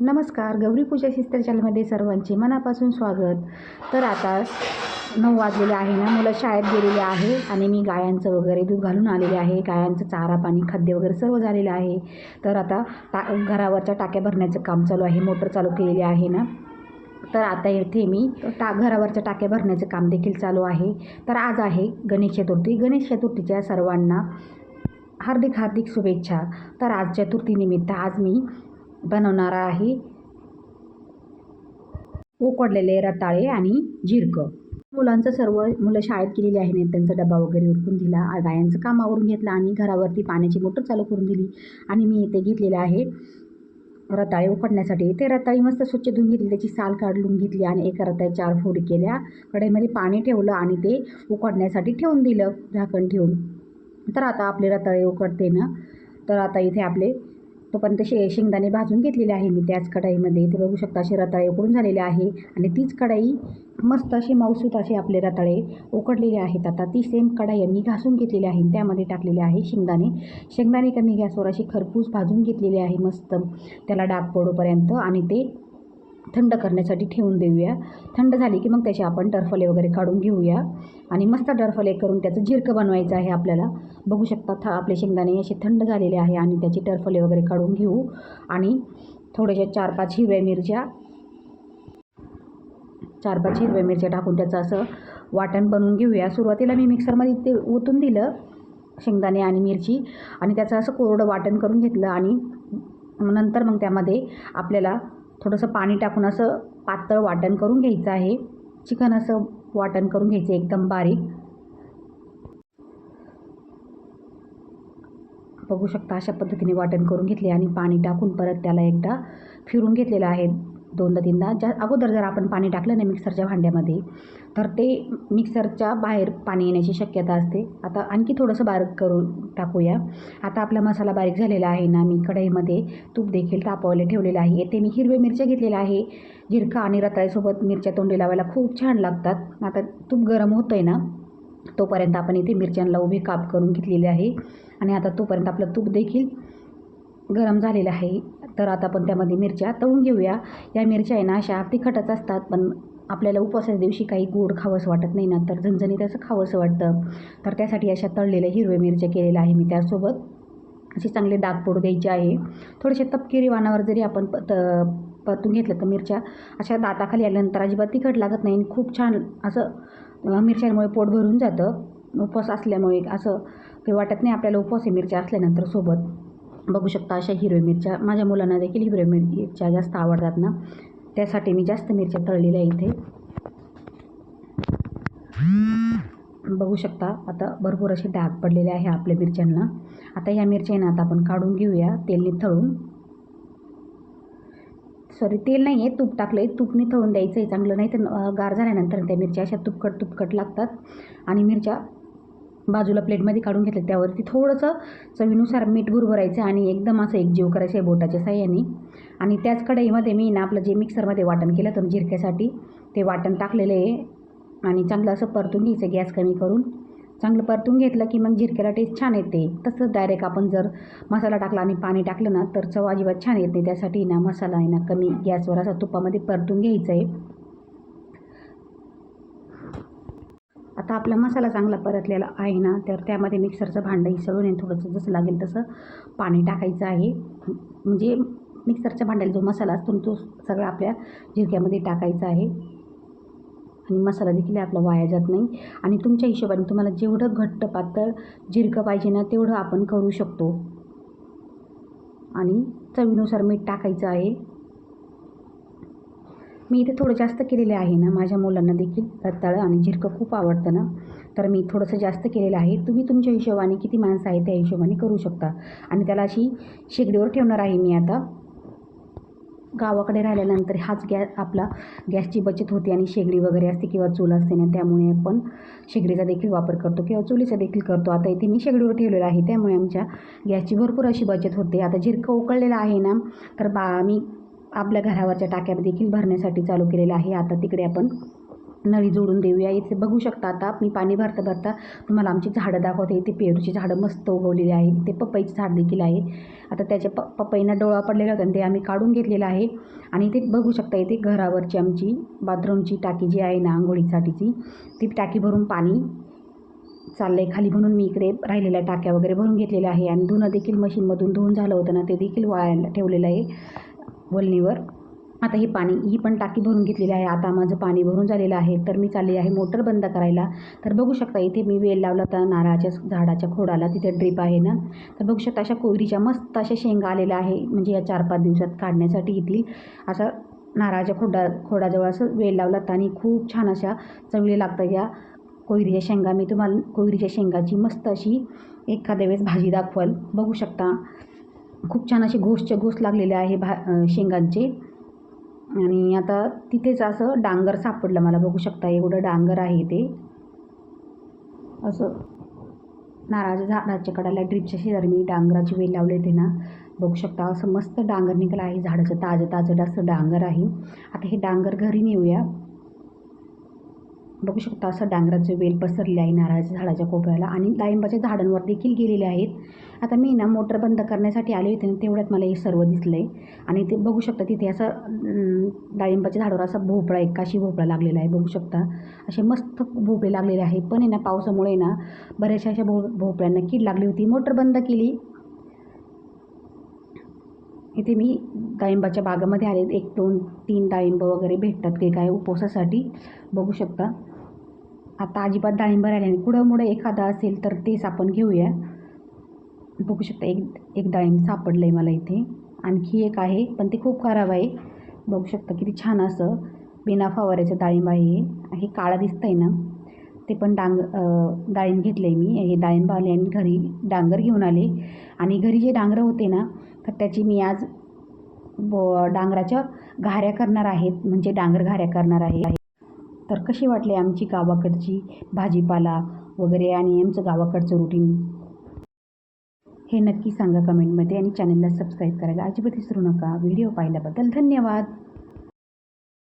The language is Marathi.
नमस्कार गौरी पूजा सिस्टर चॅनलमध्ये सर्वांचे मनापासून स्वागत. तर आता नऊ वाजलेले आहे ना मुलं शाळेत गेलेले आहे आणि मी गायांचं वगैरे दूध घालून आलेले आहे. गायांचं चारा पाणी खाद्य वगैरे सर्व झालेलं आहे. तर आता टा घरावरच्या टाक्या भरण्याचं काम चालू आहे. मोटर चालू केलेली आहे ना. तर आता येथे मी टा घरावरच्या टाक्या भरण्याचं काम देखील चालू आहे. तर आज आहे गणेश चतुर्थी. गणेश चतुर्थीच्या सर्वांना हार्दिक हार्दिक शुभेच्छा. तर आज चतुर्थीनिमित्त आज मी बनवणार आहे उकडलेले रताळे आणि झिरकं मुलांचं सर्व मुलं शाळेत गेलेली आहे. त्यांचा डबा वगैरे उरकून दिला. गायांचं काम आवरून घेतलं आणि घरावरती पाण्याची मोटर चालू करून दिली. आणि मी इथे घेतलेलं आहे रताळे उकडण्यासाठी. ते रताळी मस्त स्वच्छ धुवून घेतली. त्याची साल काढून घेतली आणि एका रताळी चार फोडी केल्या. कढईमध्ये पाणी ठेवलं आणि ते उकडण्यासाठी ठेवून दिलं. झाकण ठेवून. तर आता आपले रताळे उकडते ना? तर आता इथे आपले तोपर्यंत शे शेंगदाणे भाजून घेतलेले आहे मी त्याच कढाईमध्ये. इथे बघू शकता असे रताळे उकडून झालेले आहे आणि तीच कढाई मस्त अशी मौसूत असे आपले रताळे उकडलेले आहेत. आता ती सेम कढाई मी घासून घेतलेली आहे आणि त्यामध्ये टाकलेले आहे शेंगदाणे. शेंगदाणे कमी गॅसवर अशी खरपूस भाजून घेतलेले आहे मस्त. त्याला डाग पडोपर्यंत आणि ते थंड करण्यासाठी ठेवून देऊया. थंड झाली की मग त्याचे आपण टरफले वगैरे काढून घेऊया. आणि मस्त टरफले करून त्याचं झिरकं बनवायचं आहे आपल्याला. बघू शकता थ आपले शेंगदाणे असे थंड झालेले आहे आणि त्याचे टरफले वगैरे काढून घेऊ. आणि थोडेसे चार पाच हिरव्या मिरच्या चार पाच हिरव्या मिरच्या टाकून त्याचं असं वाटण बनवून घेऊया. सुरुवातीला मी मिक्सरमध्ये ते ओतून दिलं शेंगदाणे आणि मिरची. आणि त्याचं असं कोरडं वाटण करून घेतलं आणि नंतर मग त्यामध्ये आपल्याला थोडंसं पाणी टाकून असं पातळ वाटण करून घ्यायचं आहे. चिकन असं वाटण करून घ्यायचं एकदम बारीक. बघू शकता अशा पद्धतीने वाटण करून घेतले आणि पाणी टाकून परत त्याला एकदा फिरून घेतलेलं आहे. दोनदा तीनदा. ज्या अगोदर जर आपण पाणी टाकलं नाही मिक्सरच्या भांड्यामध्ये तर ते मिक्सरच्या बाहेर पाणी येण्याची शक्यता असते. आता आणखी थोडंसं बारीक करून टाकूया. आता आपला मसाला बारीक झालेला आहे ना मी कढईमध्ये तूप देखील तापवायला ठेवलेलं आहे. येथे मी हिरवे मिरच्या घेतलेल्या आहे. जिरका आणि रताळीसोबत मिरच्या तोंडी लावायला खूप छान लागतात. आता तूप गरम होतं आहे ना तोपर्यंत आपण इथे मिरच्यांना उभे काप करून घेतलेले आहे. आणि आता तोपर्यंत आपलं तूप देखील गरम झालेलं आहे. तर आता आपण त्यामध्ये मिरच्या तळून घेऊया. या मिरच्या आहे ना अशा तिखटच असतात पण आपल्याला उपवासाच्या दिवशी काही गोड खावंसं वाटत नाही ना तर झणझणीत असं खावंसं वाटतं. तर त्यासाठी अशा तळलेल्या हिरव्या मिरच्या केलेल्या आहे मी त्यासोबत. असे चांगले डाग पडू द्यायचे आहे. थोडेसे तपकिरी वाणावर जरी आपण त परतून घेतलं तर मिरच्या अशा दाताखाली आल्यानंतर अजिबात तिखट लागत नाही आणि खूप छान असं मिरच्यांमुळे पोट भरून जातं. उपवास असल्यामुळे असं काही वाटत नाही आपल्याला उपवास आहे मिरच्या असल्यानंतर सोबत. बघू शकता अशा हिरव्या मिरच्या. माझ्या मुलांना देखील हिरव्या मिरच्या जास्त आवडतात ना. त्यासाठी मी जास्त मिरच्या तळलेल्या इथे. बघू शकता आता भरपूर असे डाग पडलेले आहे आपल्या मिरच्यांना. आता ह्या मिरच्या ना आता आपण काढून घेऊया तेलने तळून. सॉरी तेल नाही आहे तूप टाकलं आहे तूपने तळून द्यायचं आहे चांगलं. नाही तर गार झाल्यानंतर त्या मिरच्या अशा तुपकट तुपकट लागतात. आणि मिरच्या बाजूला प्लेटमध्ये काढून घेतलं. त्यावरती थोडंसं चवीनुसार मीठ भुरभरायचं आणि एकदम असं एकजीव करायचं आहे बोटाच्या साह्याने. आणि त्याच कढईमध्ये मी ना आपलं जे मिक्सरमध्ये वाटण केलं तर ना जिरक्यासाठी ते वाटण टाकलेलं आहे. आणि चांगलं असं परतून घ्यायचं गॅस कमी करून. चांगलं परतून घेतलं की मग जिरक्याला टेस्ट छान येते. तसंच डायरेक्ट आपण जर मसाला टाकला आणि पाणी टाकलं ना तर चव अजिबात छान येत नाही. त्यासाठी ना मसाला आहे ना कमी गॅसवर असा तुपामध्ये परतून घ्यायचं आहे. आता आपला मसाला चांगला परतलेला आहे ना तर त्यामध्ये मिक्सरचं भांडं इसळून आहे थोडंसं. जसं लागेल तसं पाणी टाकायचं आहे. म्हणजे मिक्सरच्या भांड्याला जो मसाला असतो तो सगळा आपल्या झिरक्यामध्ये टाकायचा आहे. आणि मसाला देखील आपला वाया जात नाही. आणि तुमच्या हिशोबाने तुम्हाला जेवढं घट्ट पातळ जिरकं पाहिजे ना तेवढं आपण करू शकतो. आणि चवीनुसार मीठ टाकायचं आहे. मी इथे थोडं जास्त केलेले आहे ना माझ्या मुलांना देखील रताळं आणि झिरकं खूप आवडतं ना. तर मी थोडंसं जास्त केलेलं आहे. तुम्ही तुमच्या हिशोबाने किती माणसं आहे त्या हिशोबाने करू शकता. आणि त्याला अशी शेगडीवर ठेवणार आहे मी आता. गावाकडे राहिल्यानंतर हाच गॅस आपला गॅसची बचत होते आणि शेगडी वगैरे असते किंवा चूल असते ना त्यामुळे आपण शेगडीचा देखील वापर करतो किंवा चुलीचा देखील करतो. आता इथे मी शेगडीवर ठेवलेलं आहे त्यामुळे आमच्या गॅसची भरपूर अशी बचत होते. आता जिरकं उकळलेलं आहे ना तर बा मी आपल्या घरावरच्या टाक्या देखील भरण्यासाठी चालू केलेलं आहे. आता तिकडे आपण नळी जोडून देऊया. इथे बघू शकता आता मी पाणी भरता भरता तुम्हाला आमची झाडं दाखवते. इथे पेरूची झाडं मस्त उगवलेली आहे. ते पपईचं झाड देखील आहे. आता त्याच्या प पपईना डोळा पडलेला होता आणि ते आम्ही काढून घेतलेलं आहे. आणि इथे बघू शकता इथे घरावरची आमची बाथरूमची टाकी जी आहे ना आंघोळीसाठीची ती टाकी भरून पाणी चाललं आहे खाली म्हणून मी इकडे राहिलेल्या टाक्या वगैरे भरून घेतलेल्या आहे. आणि धुणं देखील मशीनमधून धुवून झालं होतं ना ते देखील वाळायला ठेवलेलं आहे. वलनीवर आता हे पाणी ही पण टाकी भरून घेतलेली आहे. आता माझं पाणी भरून झालेलं आहे. तर मी चालली आहे मोटर बंद करायला. तर बघू शकता इथे मी वेल लावला तर नारळाच्या झाडाच्या खोडाला तिथे ड्रीप आहे ना. तर बघू शकता अशा कोयरीच्या मस्त अशा शेंगा आलेल्या आहे. म्हणजे या चार पाच दिवसात काढण्यासाठी येतील असा नारळाच्या खोडा खोडाजवळ असं वेल लावला होता. आणि खूप छान अशा चवळी लागतात या कोयरीच्या शेंगा. मी तुम्हाला कोयरीच्या शेंगाची मस्त अशी एखाद्या वेळेस भाजी दाखवाल. बघू शकता. खूप छान असे घोसचे घोस लागलेले आहे भा शेंगांचे. आणि आता तिथेच असं डांगर सापडलं मला बघू शकता एवढं डांगर आहे ते. असं नारळाच्या झाडाच्या कडाला ड्रीपच्या शेजारी मी डांगराची वेल लावले ते ना बघू शकता असं मस्त डांगर निघालं आहे झाडाचं ताजं ताजं असं डांगर आहे. आता हे डांगर घरी नेऊया. बघू शकता असं डांगराचे वेल पसरले आहे नारळाच्या झाडाच्या कोपऱ्याला आणि डाळिंबाच्या झाडांवर देखील गेलेले आहेत. आता मी ना मोटर बंद करण्यासाठी आले होते तेवढ्यात मला हे सर्व दिसलं आहे आणि ते बघू शकता तिथे असं डाळिंबाच्या झाडावर असा भोपळा एक काशी भोपळा लागलेला आहे. बघू शकता असे मस्त भोपळे लागलेले आहे पण आहे ना पावसामुळे ना बऱ्याचशा अशा भो भोपळ्यांना कीड लागली होती. मोटर बंद केली. इथे मी डाळिंबाच्या बागामध्ये आले. एक दोन तीन डाळिंब वगैरे भेटतात की काय उपवासासाठी. बघू शकता. आता अजिबात डाळिंब राहिले नाही. पुढं मुळं एखादा असेल तर तेच आपण घेऊया. बघू शकता एक एक डाळिंब सापडलं आहे मला इथे. आणखी एक आहे पण ते खूप खराब आहे. बघू शकता किती छान असं बिना फवाऱ्याचं डाळिंब आहे हे. हे काळं दिसतं आहे ना. ते पण डांग अं, डाळिंब घेतलं आहे मी. हे डाळिंब आले आणि घरी डांगर घेऊन आले. आणि घरी जे डांगरं होते ना तर त्याची मी आज ब डांगराच्या घाऱ्या करणार आहेत. म्हणजे डांगर घाऱ्या करणार आहे. तर कशी वाटली आमची गावाकडची भाजीपाला वगैरे आणि आमचं गावाकडचं रुटीन हे नक्की सांगा कमेंटमध्ये आणि चॅनलला सबस्क्राईब करायला अजिबात विसरू नका. व्हिडिओ पाहिल्याबद्दल धन्यवाद.